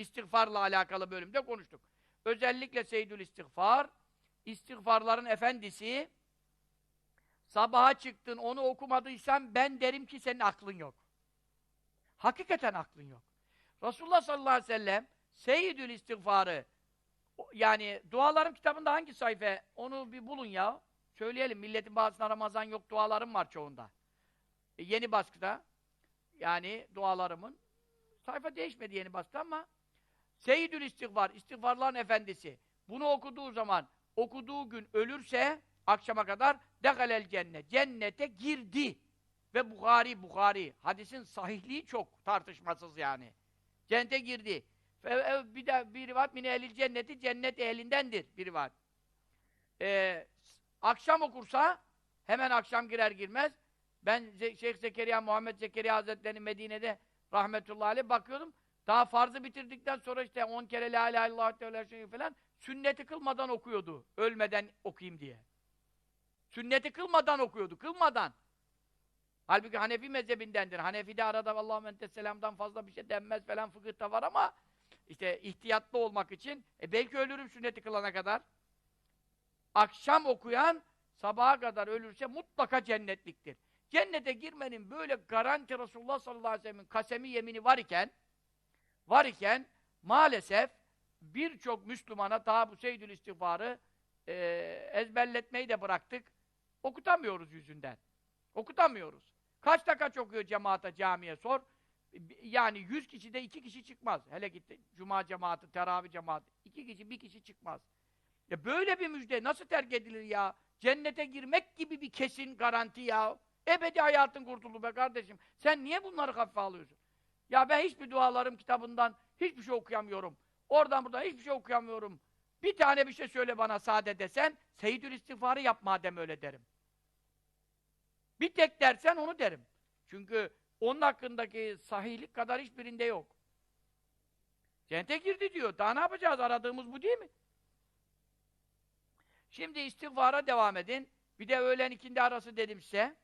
İstiğfarla alakalı bölümde konuştuk. Özellikle Seyyidül İstiğfar, istiğfarların efendisi, sabaha çıktın, onu okumadıysan ben derim ki senin aklın yok. Hakikaten aklın yok. Resulullah sallallahu aleyhi ve sellem Seyyidül İstiğfarı yani dualarım kitabında hangi sayfa? Onu bir bulun ya. Söyleyelim. Milletin bazısına Ramazan yok dualarım var çoğunda. E, yeni baskıda yani dualarımın sayfa değişmedi yeni baskıda ama Seyyidül İstiğfar, istiğfarların efendisi. Bunu okuduğu zaman, okuduğu gün ölürse akşama kadar dehalel cennet. Cennete girdi. Ve Bukhari, Bukhari. Hadisin sahihliği çok tartışmasız yani. Cennete girdi. E, Bir de bir rivayet mine ehlil cenneti cennet ehlindendir bir rivayet. Ee, akşam okursa hemen akşam girer girmez ben Şeyh Zekeriya Muhammed Zekeriya Hazretleri'nin Medine'de rahmetullahi aleyh bakıyordum. Daha farzı bitirdikten sonra işte 10 kere la ilahe illallah teala şey falan sünneti kılmadan okuyordu. Ölmeden okuyayım diye. Sünneti kılmadan okuyordu. Kılmadan. Halbuki Hanefi mezhebindendir. Hanefi'de arada Allahu entes selamdan fazla bir şey denmez falan fıkıhta var ama işte ihtiyatlı olmak için e belki ölürüm sünneti kılana kadar. Akşam okuyan sabaha kadar ölürse mutlaka cennetliktir. Cennete girmenin böyle garanti Resulullah sallallahu aleyhi ve sellem'in kasemi yemini var iken var iken maalesef birçok Müslümana daha bu seydül istiğfarı e, ezberletmeyi de bıraktık. Okutamıyoruz yüzünden. Okutamıyoruz. Kaçta kaç okuyor cemaate, camiye sor. Yani yüz kişide iki kişi çıkmaz. Hele gitti cuma cemaati, teravih cemaati. iki kişi, bir kişi çıkmaz. Ya böyle bir müjde nasıl terk edilir ya? Cennete girmek gibi bir kesin garanti ya. Ebedi hayatın kurtuldu be kardeşim. Sen niye bunları hafife alıyorsun? Ya ben hiçbir dualarım kitabından hiçbir şey okuyamıyorum. Oradan buradan hiçbir şey okuyamıyorum. Bir tane bir şey söyle bana sade desen, Seyyidül İstiğfar'ı yap madem öyle derim. Bir tek dersen onu derim. Çünkü onun hakkındaki sahihlik kadar hiçbirinde yok. Cennete girdi diyor. Daha ne yapacağız? Aradığımız bu değil mi? Şimdi istiğfara devam edin. Bir de öğlen ikindi arası dedim size.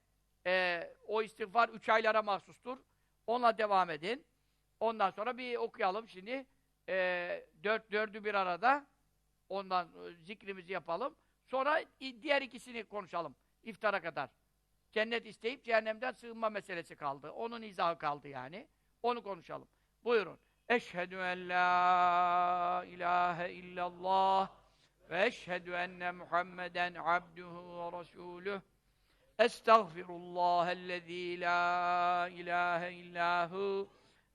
Ee, o istiğfar üç aylara mahsustur. Onunla devam edin. Ondan sonra bir okuyalım şimdi. Ee, dört, dördü bir arada. Ondan e, zikrimizi yapalım. Sonra diğer ikisini konuşalım. İftara kadar. Cennet isteyip cehennemden sığınma meselesi kaldı. Onun izahı kaldı yani. Onu konuşalım. Buyurun. Eşhedü en la ilahe illallah ve eşhedü enne Muhammeden abduhu ve resuluh. Estağfirullahellezî la ilahe illahu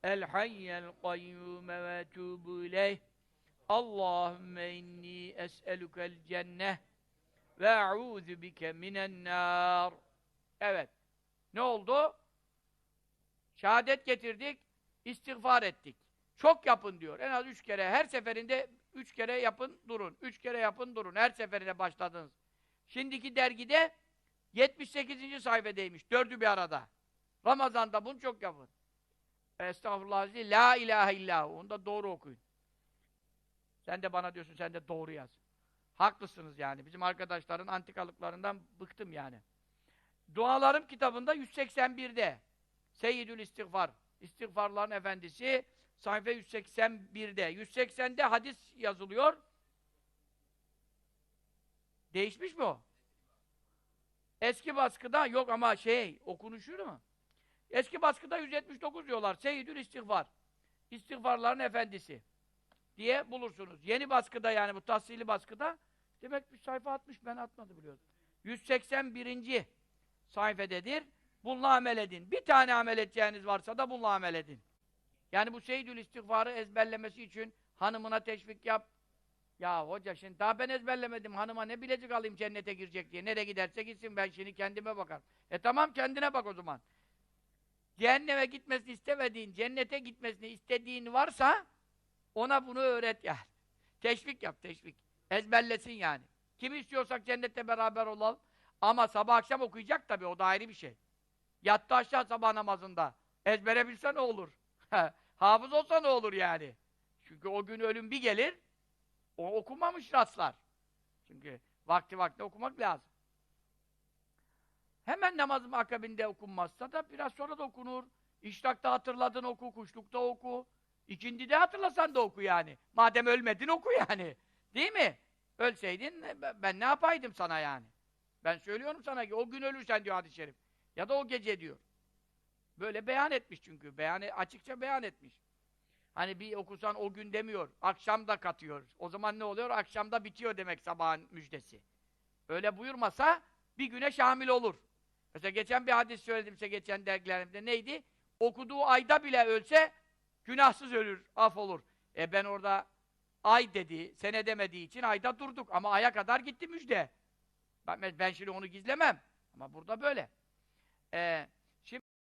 el hayyel kayyume ve etûbü ileyh. Allahümme inni es'elukel cenneh ve e'ûzü bike minen nâr. Evet. Ne oldu? Şehadet getirdik, istiğfar ettik. Çok yapın diyor. En az üç kere. Her seferinde üç kere yapın, durun. Üç kere yapın, durun. Her seferinde başladınız. Şimdiki dergide 78. sayfadaymış. Dördü bir arada. Ramazan'da bunu çok yapın. Estağfurullah. La ilahe illahu. Onu da doğru okuyun. Sen de bana diyorsun, sen de doğru yaz. Haklısınız yani. Bizim arkadaşların antikalıklarından bıktım yani. Dualarım kitabında 181'de. Seyyidül İstiğfar. İstiğfarların efendisi sayfa 181'de. 180'de hadis yazılıyor. Değişmiş mi o? Eski baskıda yok ama şey okunuşu mu? Eski baskıda 179 diyorlar. Seyyidül İstiğfar. İstiğfarların efendisi diye bulursunuz. Yeni baskıda yani bu tahsili baskıda demek bir sayfa atmış ben atmadı biliyordum. 181. sayfededir. Bununla amel edin. Bir tane amel edeceğiniz varsa da bununla amel edin. Yani bu Seyyidül İstiğfar'ı ezberlemesi için hanımına teşvik yap. Ya hoca şimdi daha ben ezberlemedim. Hanıma ne bilecek alayım cennete girecek diye. Nereye giderse gitsin ben şimdi kendime bakar. E tamam kendine bak o zaman. Cehenneme gitmesini istemediğin, cennete gitmesini istediğin varsa ona bunu öğret yani. Teşvik yap, teşvik. Ezberlesin yani. Kimi istiyorsak cennette beraber olalım. Ama sabah akşam okuyacak tabii, o da ayrı bir şey. Yattı aşağı sabah namazında. Ezbere bilse ne olur? Hafız olsa ne olur yani? Çünkü o gün ölüm bir gelir, o okumamış rastlar. Çünkü vakti vakti okumak lazım. Hemen namazın akabinde okunmazsa da biraz sonra da okunur. İşrakta hatırladın oku, kuşlukta oku. İkindi de hatırlasan da oku yani. Madem ölmedin oku yani. Değil mi? Ölseydin e, ben ne yapaydım sana yani? Ben söylüyorum sana ki o gün ölürsen diyor hadis-i şerif. Ya da o gece diyor. Böyle beyan etmiş çünkü. Beyanı açıkça beyan etmiş. Hani bir okusan o gün demiyor. Akşam da katıyor. O zaman ne oluyor? Akşamda bitiyor demek sabahın müjdesi. Öyle buyurmasa bir güne şamil olur. Mesela geçen bir hadis söyledim size geçen dergilerimde. Neydi? Okuduğu ayda bile ölse günahsız ölür, af olur. E ben orada ay dedi, sene demediği için ayda durduk. Ama aya kadar gitti müjde. Ben, ben şimdi onu gizlemem. Ama burada böyle. Ee,